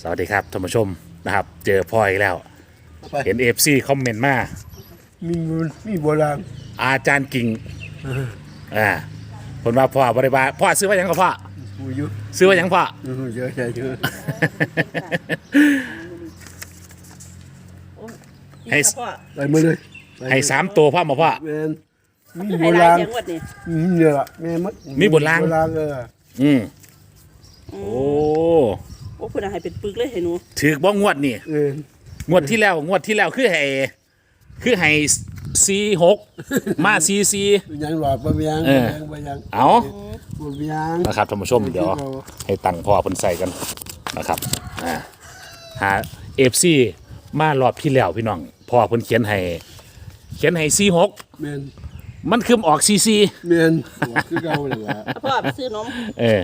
สวัสดีครับท่านผู้ชมนะครับ เจอพ่ออีกแล้ว ไปเห็นเอฟซีคอมเมนต์มามีบุญมีโบราณอาจารย์กิ่งอ่าผลว่าพ่อบริบาลพ่อซื้อว่าหยังกับพ่อผู้อยุซื้อว่าหยังพ่ออืมเยอะใช่เยอะให้พ่อไปมาเลยไปให้สามตัวพ่อมาพ่อ แม่นมีให้โบหลาราณยจังหวัดนี่อืมเนี่ยล่ะแม่มัดมีโบราณโบราณเอออืมโอ้ โอ้คุณอาให้เป็นปึกเลยให้หนูถือบ้งวดนี่ เออ งวดที่แล้ว งวดที่แล้วคือให้คือให้ซีหกมาซีซียังหลอดบะเบียงเออบะยังเอาบะเบียงนะครับท่านผู้ชมเดี๋ยวให้ตังค์พ่อเพิ่นใส่กันนะครับอ่าหาเอฟซีมารอบที่แล้วพี่น้องพ่อเพิ่นเขียนให้เขียนให้ซีหกแม่นมันคือออกซีซีแม่นคือเก่าเลยล่ะพ่อไปซื้อนมเออ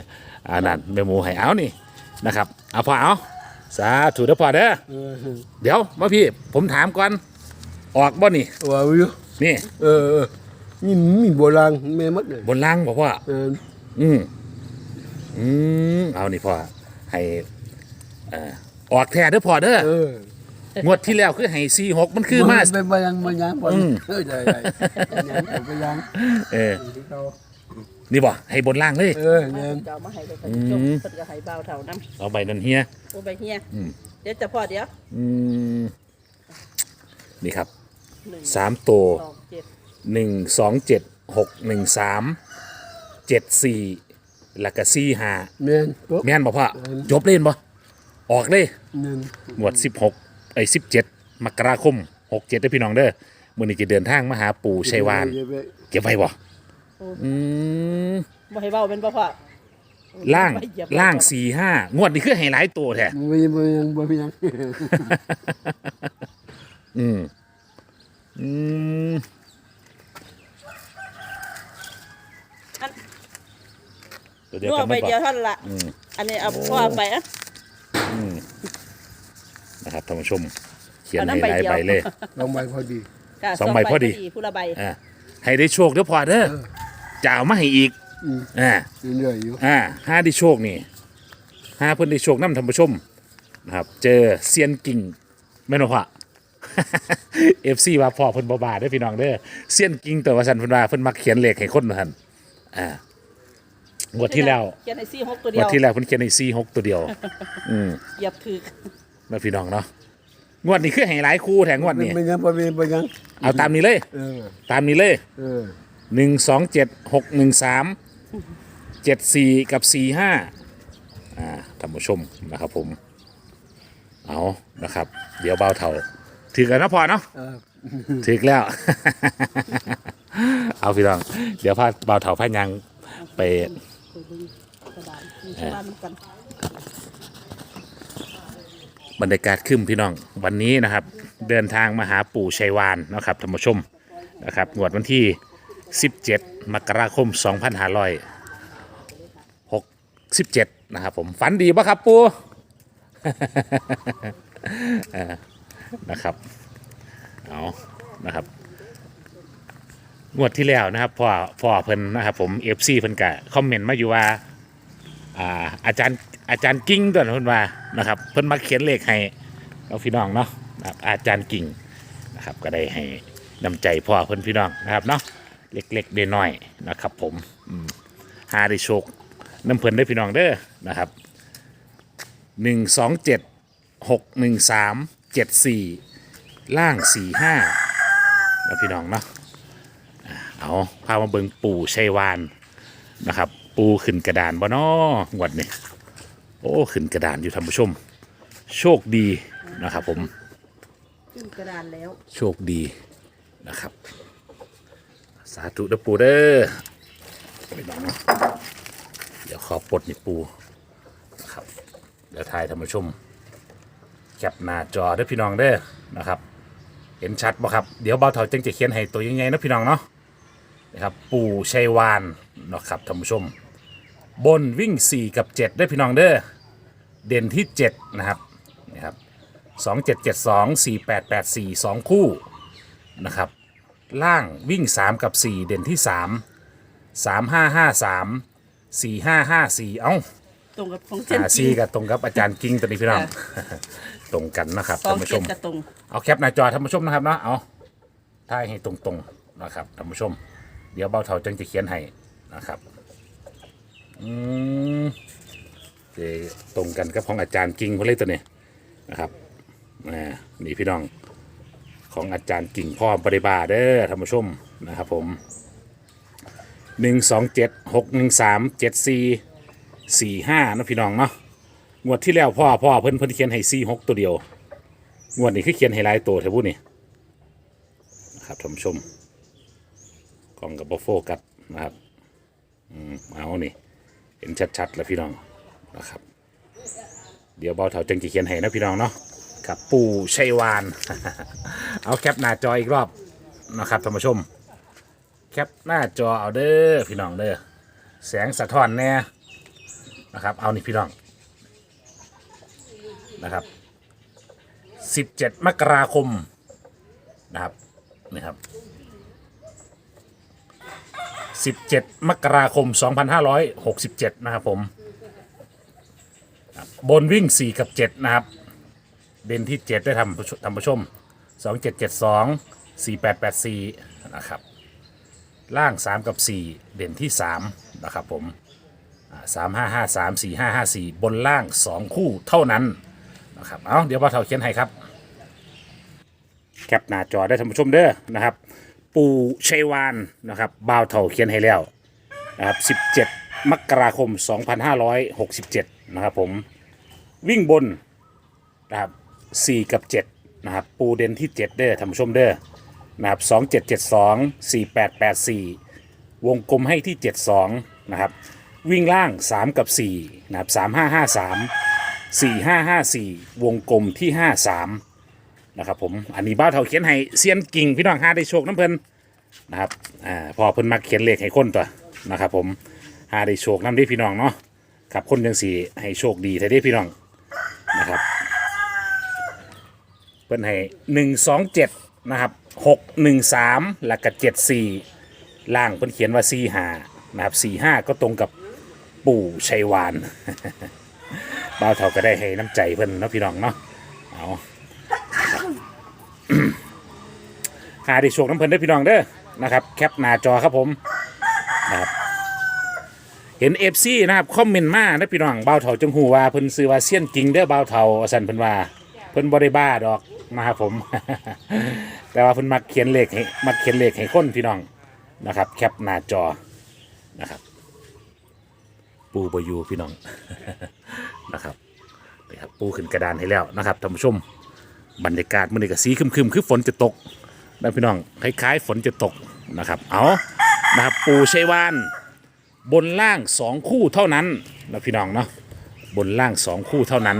อันนั้นแม่หมูให้เอานี่ นะครับเอาพ่อเอาสาธุเด้อพ่อเด้อเออเดี๋ยวมาพี่ผมถามก่อนออกบ่นี่ว่าอยู่นี่เออเออนี่มีโบราณแม่มัดเลยบนล่างบอกว่าเอออืมอืมเอานี่พ่อให้เอ่อออกแท้เด้อพ่อเด้อเอองวดที่แล้วคือให้ซีหกมันคือมาเป็นบะยังบะยังบะอืยังมเออใช่ใช่บะยังบะยังเออคือเก่า นี่บ่ให้บนล่างเลย เออแม่นจะเอามาให้เลยอืจบมเพิ่นก็ให้เบาเท่าน้เอาใบนั้นเฮียำโอ้ใบเฮียอืม เดี๋ยวจะพ่อเดี๋ยวอืมนี่ครับหนึ่งสามตัวสองเจ็ดหนึ่งสองเจ็ดหกหนึ่งสามเจ็ดสี่แล้วก็สี่ห้าแม่นปุ๊บ แม่นบ่พ่อจบเล่นบ่ออกเลยแม่นหมวดสิบหกไอ้สิบเจ็ดมกราคมหกเจ็ดได้อพี่น้องเด้อมื้อนี้จะเดินทางมาหาปู่ชัยวาน เก็บไว้บ่ อืมบ่ให้เบาเป็นบ่พ่อล่างบ่เหยียบล่างสี่ห้างวดนี้คือให้หลายตัวแท้บ่ยังบ่ยังบ่ยังอืมอืมอันตัวหเดียวนูกัเอานใบบ่เดียวเท่านั้นละอืมอันนี้เอาพ่อเอาไปอะนะครับท่านผู้ชมเขียนเอาให้น้ำใบหลายเดียวใบเลยลองใบพอดีค่ะสองใบพอดีผู้ละใบอ่าให้ได้โชคเด้อพอเด้อ จะเอามาให้อีกอืม อ่า เรื่อยๆอยู่อ่าห้าได้โชคนี่ห้าเพิ่นได้โชคนํท่านผู้ชมนะครับ เจอเซียนกิ่งแม่นบ่พ่อเอฟซีว่าพ่อเพิ่นบ่บาเด้อพี่น้องเด้อเซียนกิ่งแต่ว่าซั่นเพิ่นว่าเพิ่นมักเขียนเลขให้คนว่าซั่นอ่างวดที่แล้วเขียนให้ซี่หกตัวเดีงยวดที่แล้วเพิ่นเขียนให้46ตัวเดียวอืมเหยียบถือแม่พี่น้องเนาะงวดนี้คือให้หลายคู่แถงงวดนี้บ่ยังบ่มีบ่ยังเอาตามนี้เลย เออตามนี้เลย เออ หนึ่งสองเจ็ดหกหนึ่งสามเจ็ดสี่กับสี่ห้าอ่าท่านผู้ชมนะครับผม เอานะครับ เดี๋ยวเบาเท่าถือกันนะพอเนาะเออถือแล้ว เอาพี่น้อง เดี๋ยวพาเบาเท่าพายังไปกระดาษมีชาวบ้านกันบรรยากาศขึ้นพี่น้องวันนี้นะครับ เดินทางมาหาปู่ชัยวานนะครับท่านผู้ชมนะครับงวดวันที่ 17 มกราคม 2567 นะครับผมฝันดีปะครับปู นะครับ เอานะครับ งวดที่แล้วนะครับพ่อพ่อเพิ่นนะครับผมเอฟซีเพิ่นกะคอมเมนต์มาอยู่ว่าอ่าอาจารย์อาจารย์กิ่งตัวนั้นเพิ่นว่านะครับ เพิ่นมาเขียนเลขให้เราพี่น้องเนาะนะครับอาจารย์กิ่งนะครับก็ได้ให้นำใจพ่อเพิ่นพี่น้องนะครับเนาะ เล็กๆเดน้อยๆนะครับผมอืมหาได้โชคน้ำเพิ่นได้อพี่น้องเด้อนะครับหนึ่งสองเจ็ดหกหนึ่งสามเจ็ดสี่ล่างสี่ห้านะพี่น้องเนาะอ่าเอาพามาเบิงปู่ชัยวานนะครับ ปูขึ้นกระดานบ่นองวดนี้โอ้ขึ้นกระดานอยู่ท่านผู้ชม โชคดีนะครับผมขึ้นกระดานแล้ว โชคดีนะครับ สาธุเด้อปูเด้อเดี๋ยวขอปลดนี่ปูนะครับเดี๋ยวถ่ายท่านผู้ชมแคปหน้าจอเด้อพี่น้องเด้อนะครับ เห็นชัดบ่ครับเดี๋ยวเบาเถาจึงจะเขียนให้ตัวยังไงนะพี่น้องเนาะนะครับปู่ชัยวานนะครับท่านผู้ชม บนวิ่ง 4 กับ 7 ได้พี่น้องเด้อเด่นที่ 7 นะครับนะครับ 2 7 7 2 4 8 8 4 2 คู่นะครับ ล่างวิ่ง 3 กับ 4 เด่นที่ 3 3 5 5 3 4 5 5 4 เอ้าตรงกับของเส้น หาซีกับตรงกับอาจารย์กิ้งตัวนี้พี่น้อง ตรงกันนะครับสองท่านผู้ชเจ็ดม กระตรงเอาแคปหน้าจอท่านผู้ชมนะครับเนาะเอาถ่ายให้ตรงๆนะครับท่านผู้ชม เดี๋ยวเบาเท่าจังจะเขียนให้นะครับอืมเจตรงกันกับของอาจารย์กิ้งเขาเลยตัวนี้นะครับอ่านี่พี่น้อง ของอาจารย์กิ่งพ่อบริบาเด้อท่านผู้ชมนะครับผมหนึ่งสองเจ็ดหกหนึ่งสามเจ็ดสี่สี่ห้านะพี่น้องเนาะงวดที่แล้วพ่อพ่อเพิ่นเพิ่นเขียนให้สี่หกตัวเดียวงวดนี้คือเขียนให้หลายตัวเท่านี้นะครับท่านผู้ชมกล้องกับบโฟกัสนะครับอืมเอานี่เห็นชัดๆแล้วพี่น้องนะครับ เดี๋ยวเบาเถาจังจะเขียนให้นะพี่น้องเนาะ กับปู่ชัยวาน เอาแคปหน้าจออีกรอบนะครับท่านผู้ชม แคปหน้าจอเอาเด้อพี่น้องเด้อแสงสะท้อนแน่นะครับ เอานี่พี่น้องนะครับ 17 มกราคมนะครับนี่ครับ17 มกราคม 2567 นะครับผมครับบนวิ่ง 4 กับ 7 นะครับ เด่นที่7ได้ทำทำผู้ชม2772 4884นะครับ ล่าง3กับ4เด่นที่3นะครับผมสามห้าห้าสามสี่ห้าห้าสี่บนล่าง2คู่เท่านั้นนะครับ เอาเดี๋ยวพ่อเท่าเขียนให้ครับ แคปหน้าจอได้ท่านผู้ชมเด้อนะครับ ปูชัยวานนะครับบ่าวเท่าเขียนให้แล้วนะครับ17มกราคม 2567 นะครับผมวิ่งบนนะครับ 4 กับ 7 นะครับ ปูเด่นที่ 7 เด้อท่านผู้ชมเด้อนะครับ 2772 4884 วงกลมให้ที่ 72 นะครับ วิ่งล่าง 3 กับ 4 นะครับ 3553 4554 วงกลมที่ 53 นะครับผม อันนี้บ้าเท่าเขียนให้เซียนกิ่งพี่น้องหาได้โชคน้ำเพลินนะครับ อ่า พอเพิ่นมาเขียนเลขให้คนตัวนะครับผมหาได้โชคน้ำได้พี่น้องเนาะครับคนยังสีให้โชคดีแต่ได้พี่น้องนะครับ พิ่นให้หนึ่งสองเจ็ดนะครับหกหนึ่งสามแล้วก็เจ็ดสี่ล่างเพิ่นเขียนว่าสี่ห้านะครับสี่ห้าก็ตรงกับปู่ชัยวานบ้าวเท่าก็ได้ให้น้ำใจเพิ่นเนาะพี่น้องเนาะเอาหาได้โชคน้ำเพิ่นได้พี่น้องเด้อนะครับแคปหน้าจอครับผมนะครับเห็นเอฟซีนะครับคอมเมนต์มานะพี่น้องเบาวเถาจังหูว่าเพิ่นซื้อว่าเซียนจริงเด้อเบาวเถ่าสันเพิ่นว่าเพิ่นบ่ได้บ้าดอก นะครับผม แต่ว่าเพิ่นมักเขียนเลขให้มักเขียนเลขให้คนพี่น้องนะครับ แคปหน้าจอนะครับ ปูบอยูพี่น้องนะครับนี่ครับปูขึ้นกระดานให้แล้วนะครับท่านผู้ชมบรรยากาศมันนี่ก็สีครึมคือฝนจะตกนะพี่น้องคล้ายๆฝนจะตกนะครับ เอานะครับปูชัยวาน บนล่างสองคู่เท่านั้นนะพี่น้องเนาะบนล่างสองคู่เท่านั้น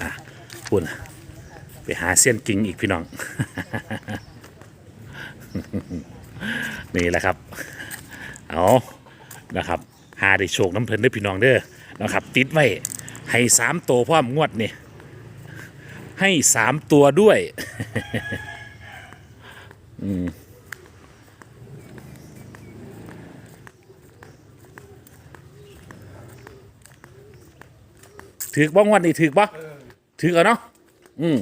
อะปุ่น ไปหาเส้นกิ่งอีกพี่น้อง นี่แหละครับ เอานะครับ หาได้โชคน้ำเพลินได้อพี่น้องเด้อนะครับ ติดไว้ ให้สามตัวพร้อมงวดนี่ให้สามตัวด้วย อืมถือบ้องวันนี้ถือบ่ถือเอาเนาะอืม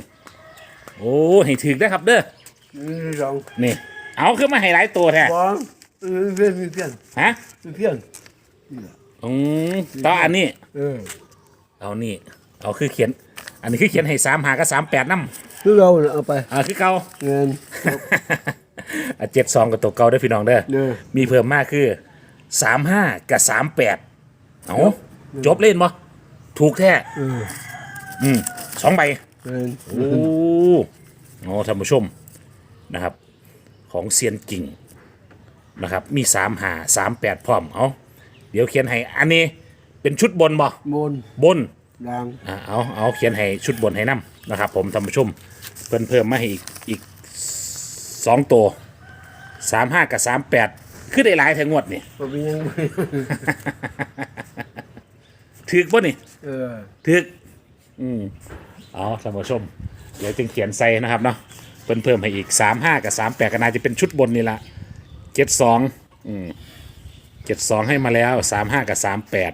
โอ้ให้ถือได้อครับเด้อหนึ่งสองนี่ เอาขึ้นมาให้หลายตัวแท้สองเออเพี้ยนเพี้ยนฮะเพี้ยนอืมต่ออันนี้ เออเอานี่ เอาคือเขียน อันนี้คือเขียนให้สามหากับสามแปดน้ำคือเราเนี่ยเอาไปอ่าคือเก่า เงินเจ็ดสองกับตัวเก่าได้อพี่น้องเด้อเด้อ มีเพิ่มมากคือสามห้ากับสามแปดเอาจบเล่นบ่ถูกแท้เอออืมสองใบเงิน โอ้โหท่านผู้ชมนะครับ ของเซียนกิ่งนะครับ มีสามหาสามแปดพร้อมเอาเดี๋ยวเขียนให้อันนี้เป็นชุดบนบ่บนบนดังอ่าเอาเอาเขียนให้ชุดบนให้นํนะครับ ผมท่านผู้ชมเพิ่นเพิ่มมาให้อีกอีกสองตัวสามห้ากับสามแปดคือได้หลายแทงวดนี่ก็มียังถือป่ะนี่เออถือ อืมเอาท่านผู้ชม เดี๋ยวจึงเขียนใส่นะครับเนาะเพิ่นเพิ่มให้อีกสามห้ากับสามแปดก็น่าจะเป็นชุดบนนี่ละเจ็ดสองอืมเจ็ดสองให้มาแล้วสามห้ากับสามแปด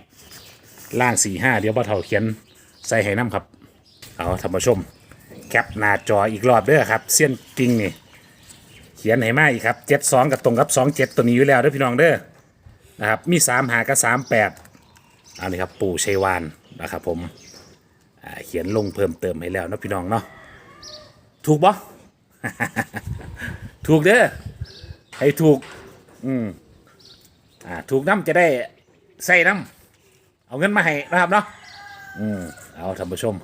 ล่างสี่ห้าเดี๋ยวพ่อเฒ่าเขียนใส่ให้น้ำครับ เอาท่านผู้ชม แคปหน้าจออีกรอบเด้อครับ เส้ยนกิ่งนี่ เขียนให้มาอีกครับเจ็ดสองกับตรงกับสองเจ็ดตัวนี้อยู่แล้วเด้อพี่น้องเด้อนะครับมีสามหากับสามแปดอานี่ครับปู่ชัยวานนะครับผม เขียนลงเพิ่มเติมให้แล้วนะพี่น้องเนาะถูกบ่ถูกเด้อให้ถูก อืมอ่าถูกน้ำจะได้ใส่น้ำเอาเงินมาให้นะครับเนาะอืมเอาท่านผู้ชม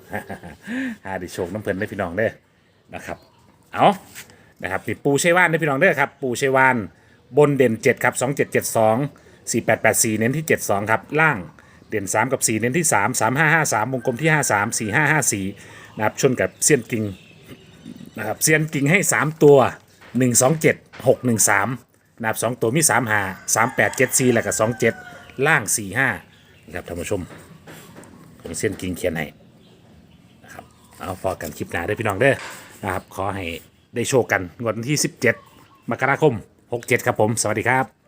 หาดิโชคน้ำเพลินได้พี่น้องเด้อนะครับ เอานะครับปิดปูชัยวานได้พี่น้องเด้อครับ ปูชัยวานบนเด่น7ครับ2772 4884เน้นที่72ครับล่าง เด่น 3 กับ 4 เน้นที่ 3 3553วงกลมที่ 53 4554นะครับชนกับเซียนกิงนะครับเซียนกิงให้ 3 ตัว 127 613นะครับ2ตัวมี 3 5 3 8 7 4แล้วก็27 ล่าง 4 5นะครับท่านผู้ชมของเซียนกิงเขียนให้นะครับเอาพอกันคลิปหน้าได้พี่น้องเด้อนะครับขอให้ได้โชคกันวดวันที่ 17 มกราคม 67 ครับผม สวัสดีครับ